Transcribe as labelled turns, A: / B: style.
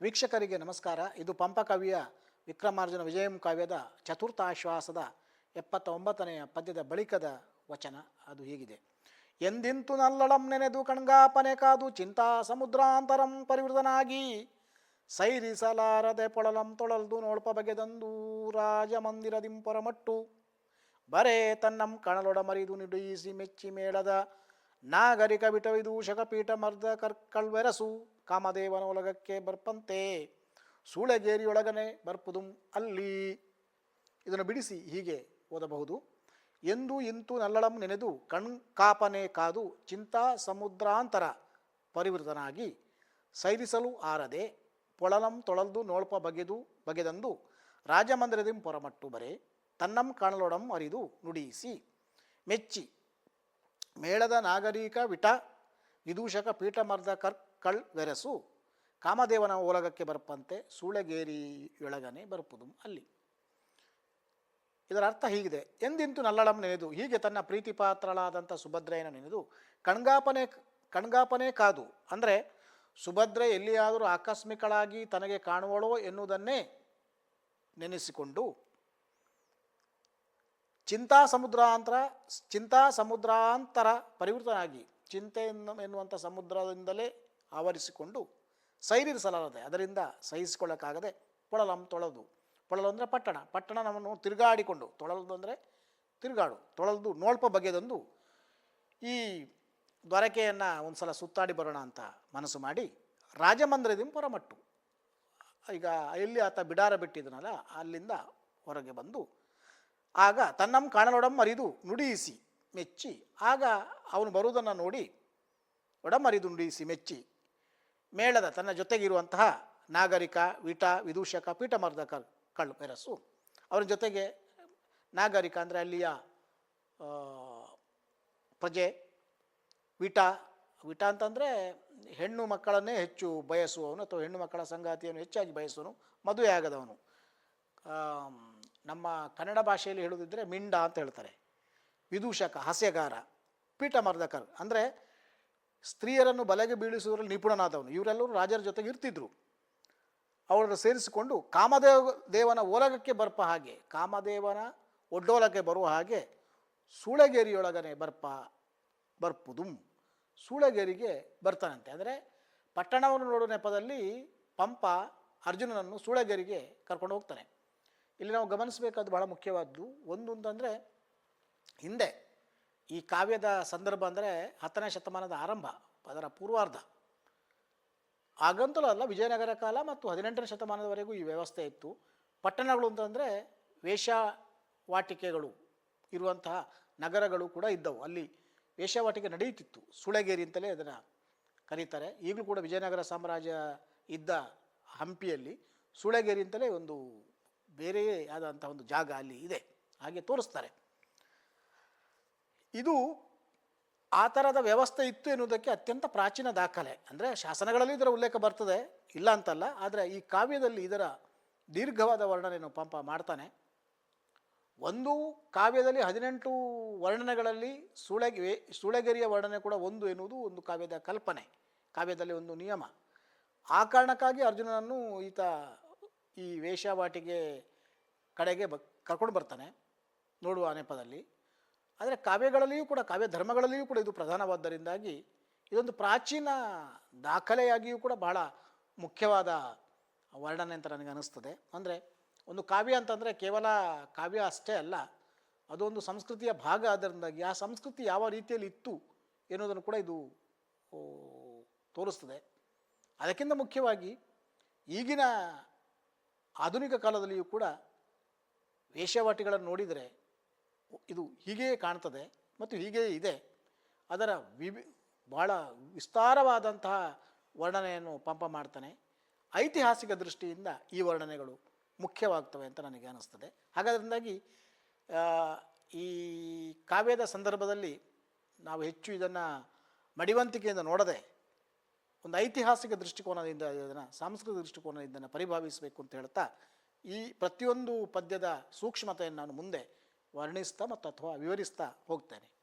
A: ವೀಕ್ಷಕರಿಗೆ ನಮಸ್ಕಾರ. ಇದು ಪಂಪ ಕವಿಯ ವಿಕ್ರಮಾರ್ಜುನ ವಿಜಯಂ ಕಾವ್ಯದ ಚತುರ್ಥಾಶ್ವಾಸದ ಎಪ್ಪತ್ತ ಒಂಬತ್ತನೆಯ ಪದ್ಯದ ಬಳಿಕದ ವಚನ. ಅದು ಹೀಗಿದೆ. ಎಂದಿಂತು ನಲ್ಲಳಂ ನೆನೆದು ಕಣ್ಗಾಪನೆ ಕಾದು ಚಿಂತಾ ಸಮುದ್ರಾಂತರಂ ಪರಿವೃತನಾಗಿ ಸೈರಿಸಲಾರದೆ ಪೊಳಲಂ ತೊಳಲ್ದು ನೋಳ್ಪ ಬಗೆದಂದು ರಾಜಮಂದಿರ ಪೊರಮಟ್ಟು ಬರೇ ತನ್ನಂ ಕಣಲೊಡ ಮರಿದು ಮೆಚ್ಚಿ ಮೇಳದ ನಾಗರಿಕ ವಿಟವಿದೂಷಕ ಪೀಠ ಮರ್ದ ಕರ್ಕಳ್ವೆರಸು ಕಾಮದೇವನ ಒಲಗಕ್ಕೆ ಬರ್ಪಂತೆ. ಸೂಳೆಗೇರಿಯೊಳಗನೆ ಬರ್ಪುದುಂ ಅಲ್ಲಿ. ಇದನ್ನು ಬಿಡಿಸಿ ಹೀಗೆ ಓದಬಹುದು. ಎಂದು ಇಂತು ನಲ್ಲಳಂ ನೆನೆದು ಕಣ್ಕಾಪನೆ ಕಾದು ಚಿಂತಾ ಸಮುದ್ರಾಂತರ ಪರಿವೃತನಾಗಿ ಸೈರಿಸಲು ಆರದೆ ಪೊಳಲಂ ತೊಳಲ್ದು ನೋಳ್ಪ ಬಗೆದು ಬಗೆದಂದು ರಾಜಮಂದಿರದಿಂ ಪೊರಮಟ್ಟು ಬರೆ ತನ್ನಂ ಕಾಣಲೊಡಂ ಅರಿದು ನುಡಿಸಿ ಮೆಚ್ಚಿ ಮೇಳದ ನಾಗರಿಕ ವಿಟ, ವಿದೂಷಕ ಪೀಠಮರ್ದ ಕರ್ಕಳ್ ವೆರಸು, ಕಾಮದೇವನ ಓಲಗಕ್ಕೆ ಬರಪ್ಪಂತೆ ಸೂಳೆಗೇರಿಯೊಳಗನೆ ಬರಪುದು ಅಲ್ಲಿ. ಇದರ ಅರ್ಥ ಹೀಗಿದೆ. ಎಂದಿಂತು ನಲ್ಲಳಂ ನೆನೆದು, ಹೀಗೆ ತನ್ನ ಪ್ರೀತಿಪಾತ್ರಳಾದಂಥ ಸುಭದ್ರೆಯನ್ನು ನೆನೆದು, ಕಣ್ಗಾಪನೆ ಕಣ್ಗಾಪನೆ ಕಾದು. ಅಂದರೆ, ಸುಭದ್ರೆ ಎಲ್ಲಿಯಾದರೂ ಆಕಸ್ಮಿಕಳಾಗಿ ತನಗೆ ಕಾಣುವಳೋ ಎನ್ನುವುದನ್ನೇ ನೆನೆಸಿಕೊಂಡು ಚಿಂತಾ ಸಮುದ್ರಾಂತರ ಚಿಂತಾ ಸಮುದ್ರಾಂತರ ಪರಿವೃತನಾಗಿ ಚಿಂತೆಯನ್ನು ಎನ್ನುವಂಥ ಸಮುದ್ರದಿಂದಲೇ ಆವರಿಸಿಕೊಂಡು ಸೈರಿಸಲಾರದೆ ಅದರಿಂದ ಸಹಿಸಿಕೊಳ್ಳಕ್ಕಾಗದೆ ಪೊಳಲಂ ತೊಳೆದು, ಪೊಳಲು ಅಂದರೆ ಪಟ್ಟಣ ಪಟ್ಟಣ ನಮ್ಮನ್ನು ತಿರುಗಾಡಿಕೊಂಡು, ತೊಳಲದು ಅಂದರೆ ತಿರುಗಾಡು, ತೊಳಲ್ದು ನೋಳ್ಪ ಬಗೆದೊಂದು ಈ ದ್ವಾರಕೆಯನ್ನು ಒಂದು ಸಲ ಸುತ್ತಾಡಿ ಬರೋಣ ಅಂತ ಮನಸ್ಸು ಮಾಡಿ ರಾಜಮಂದಿರದಿಂದ ಹೊರಮಟ್ಟು. ಈಗ ಎಲ್ಲಿ ಆತ ಬಿಡಾರ ಬಿಟ್ಟಿದ್ದನಲ್ಲ ಅಲ್ಲಿಂದ ಹೊರಗೆ ಬಂದು ಆಗ ತನ್ನಂ ಕಾಣಲೊಡಂ ಅರಿದು ನುಡಿಯಿಸಿ ಮೆಚ್ಚಿ. ಆಗ ಅವನು ಬರುವುದನ್ನು ನೋಡಿ ಒಡಮರಿದು ನುಡಿಯಿಸಿ ಮೆಚ್ಚಿ. ಮೇಳದ ತನ್ನ ಜೊತೆಗಿರುವಂತಹ ನಾಗರಿಕ, ವಿಟ, ವಿದೂಷಕ, ಪೀಠಮರ್ದಕ ಕಳ್ಳು ಪೆರಸು. ಅವರ ಜೊತೆಗೆ ನಾಗರಿಕ ಅಂದರೆ ಅಲ್ಲಿಯ ಪ್ರಜೆ, ವಿಟ ವಿಟ ಅಂತಂದರೆ ಹೆಣ್ಣು ಮಕ್ಕಳನ್ನೇ ಹೆಚ್ಚು ಬಯಸುವವನು ಅಥವಾ ಹೆಣ್ಣು ಮಕ್ಕಳ ಸಂಗಾತಿಯನ್ನು ಹೆಚ್ಚಾಗಿ ಬಯಸುವನು ಮದುವೆ ಆಗದವನು ನಮ್ಮ ಕನ್ನಡ ಭಾಷೆಯಲ್ಲಿ ಹೇಳುವುದಿದ್ದರೆ ಮಿಂಡ ಅಂತ ಹೇಳ್ತಾರೆ. ವಿದೂಷಕ, ಹಾಸ್ಯಗಾರ, ಪೀಠಮರ್ದಕರ್. ಅಂದರೆ ಸ್ತ್ರೀಯರನ್ನು ಬಲೆಗೆ ಬೀಳಿಸುವುದರಲ್ಲಿ ನಿಪುಣನಾದವನು. ಇವರೆಲ್ಲರೂ ರಾಜರ ಜೊತೆಗೆ ಇರ್ತಿದ್ರು. ಅವರನ್ನು ಸೇರಿಸಿಕೊಂಡು ಕಾಮದೇವ, ದೇವನ ಓಲಗಕ್ಕೆ ಬರ್ಪ ಹಾಗೆ, ಕಾಮದೇವನ ಒಡ್ಡೋಲಕ್ಕೆ ಬರುವ ಹಾಗೆ ಸೂಳೆಗೇರಿಯೊಳಗನೆ ಬರ್ಪ, ಬರ್ಪುದುಂ. ಸೂಳೆಗೇರಿಗೆ ಬರ್ತಾನಂತೆ. ಅಂದರೆ ಪಟ್ಟಣವನ್ನು ನೋಡುವ ನೆಪದಲ್ಲಿ ಪಂಪ ಅರ್ಜುನನನ್ನು ಸೂಳೆಗೇರಿಗೆ ಕರ್ಕೊಂಡು ಹೋಗ್ತಾನೆ. ಇಲ್ಲಿ ನಾವು ಗಮನಿಸಬೇಕಾದ ಬಹಳ ಮುಖ್ಯವಾದ್ದು. ಒಂದು ಅಂತಂದರೆ, ಹಿಂದೆ ಈ ಕಾವ್ಯದ ಸಂದರ್ಭ ಅಂದರೆ ಹತ್ತನೇ ಶತಮಾನದ ಆರಂಭ, ಅದರ ಪೂರ್ವಾರ್ಧ. ಆಗಂತಲೂ ಅಲ್ಲ, ವಿಜಯನಗರ ಕಾಲ ಮತ್ತು ಹದಿನೆಂಟನೇ ಶತಮಾನದವರೆಗೂ ಈ ವ್ಯವಸ್ಥೆ ಇತ್ತು. ಪಟ್ಟಣಗಳು ಅಂತಂದರೆ ವೇಷವಾಟಿಕೆಗಳು ಇರುವಂತಹ ನಗರಗಳು ಕೂಡ ಇದ್ದವು. ಅಲ್ಲಿ ವೇಷವಾಟಿಕೆ ನಡೆಯುತ್ತಿತ್ತು. ಸುಳೆಗೇರಿ ಅಂತಲೇ ಅದನ್ನು ಕರೀತಾರೆ. ಈಗಲೂ ಕೂಡ ವಿಜಯನಗರ ಸಾಮ್ರಾಜ್ಯ ಇದ್ದ ಹಂಪಿಯಲ್ಲಿ ಸುಳೆಗೇರಿ ಅಂತಲೇ ಒಂದು ಬೇರೆಯೇ ಆದಂಥ ಒಂದು ಜಾಗ ಅಲ್ಲಿ ಇದೆ. ಹಾಗೆ ತೋರಿಸ್ತಾರೆ. ಇದು ಆ ಥರದ ವ್ಯವಸ್ಥೆ ಇತ್ತು ಎನ್ನುವುದಕ್ಕೆ ಅತ್ಯಂತ ಪ್ರಾಚೀನ ದಾಖಲೆ. ಅಂದರೆ ಶಾಸನಗಳಲ್ಲಿ ಇದರ ಉಲ್ಲೇಖ ಬರ್ತದೆ. ಇಲ್ಲ ಅಂತಲ್ಲ, ಆದರೆ ಈ ಕಾವ್ಯದಲ್ಲಿ ಇದರ ದೀರ್ಘವಾದ ವರ್ಣನೆಯನ್ನು ಪಂಪ ಮಾಡ್ತಾನೆ. ಒಂದು ಕಾವ್ಯದಲ್ಲಿ ಹದಿನೆಂಟು ವರ್ಣನೆಗಳಲ್ಲಿ ಸೂಳೆಗೆ ಸೂಳೆಗೆರೆಯ ವರ್ಣನೆ ಕೂಡ ಒಂದು ಎನ್ನುವುದು ಒಂದು ಕಾವ್ಯದ ಕಲ್ಪನೆ, ಕಾವ್ಯದಲ್ಲಿ ಒಂದು ನಿಯಮ. ಆ ಕಾರಣಕ್ಕಾಗಿ ಅರ್ಜುನನನ್ನು ಈತ ಈ ವೇಷವಾಟಿಗೆ ಕಡೆಗೆ ಬ, ಕರ್ಕೊಂಡು ಬರ್ತಾನೆ ನೋಡುವ ನೆಪದಲ್ಲಿ. ಆದರೆ ಕಾವ್ಯಗಳಲ್ಲಿಯೂ ಕೂಡ ಕಾವ್ಯ ಧರ್ಮಗಳಲ್ಲಿಯೂ ಕೂಡ ಇದು ಪ್ರಧಾನವಾದ್ದರಿಂದಾಗಿ ಇದೊಂದು ಪ್ರಾಚೀನ ದಾಖಲೆಯಾಗಿಯೂ ಕೂಡ ಬಹಳ ಮುಖ್ಯವಾದ ವರ್ಣನೆ ಅಂತ ನನಗೆ ಅನ್ನಿಸ್ತದೆ ಅಂದರೆ ಒಂದು ಕಾವ್ಯ ಅಂತಂದರೆ ಕೇವಲ ಕಾವ್ಯ ಅಷ್ಟೇ ಅಲ್ಲ, ಅದೊಂದು ಸಂಸ್ಕೃತಿಯ ಭಾಗ ಆದ್ದರಿಂದಾಗಿ ಆ ಸಂಸ್ಕೃತಿ ಯಾವ ರೀತಿಯಲ್ಲಿ ಇತ್ತು ಎನ್ನುವುದನ್ನು ಕೂಡ ಇದು ತೋರಿಸ್ತದೆ. ಅದಕ್ಕಿಂತ ಮುಖ್ಯವಾಗಿ ಈಗಿನ ಆಧುನಿಕ ಕಾಲದಲ್ಲಿಯೂ ಕೂಡ ವೇಷವಾಟಿಗಳನ್ನು ನೋಡಿದರೆ ಇದು ಹೀಗೆಯೇ ಕಾಣ್ತದೆ ಮತ್ತು ಹೀಗೆಯೇ ಇದೆ. ಅದರ ವಿವಿ ಭಾಳ ವಿಸ್ತಾರವಾದಂತಹ ವರ್ಣನೆಯನ್ನು ಪಂಪ ಮಾಡ್ತಾನೆ. ಐತಿಹಾಸಿಕ ದೃಷ್ಟಿಯಿಂದ ಈ ವರ್ಣನೆಗಳು ಮುಖ್ಯವಾಗ್ತವೆ ಅಂತ ನನಗೆ ಅನ್ನಿಸ್ತದೆ ಹಾಗಾದ್ರಿಂದಾಗಿ ಈ ಕಾವ್ಯದ ಸಂದರ್ಭದಲ್ಲಿ ನಾವು ಹೆಚ್ಚು ಇದನ್ನು ಮಡಿವಂತಿಕೆಯಿಂದ ನೋಡದೆ ಒಂದು ಐತಿಹಾಸಿಕ ದೃಷ್ಟಿಕೋನದಿಂದ ಇದನ್ನು, ಸಾಂಸ್ಕೃತಿಕ ದೃಷ್ಟಿಕೋನದಿಂದ ಪರಿಭಾವಿಸಬೇಕು ಅಂತ ಹೇಳ್ತಾ, ಈ ಪ್ರತಿಯೊಂದು ಪದ್ಯದ ಸೂಕ್ಷ್ಮತೆಯನ್ನು ನಾನು ಮುಂದೆ ವರ್ಣಿಸ್ತಾ ಮತ್ತು ಅಥವಾ ವಿವರಿಸ್ತಾ ಹೋಗ್ತೇನೆ.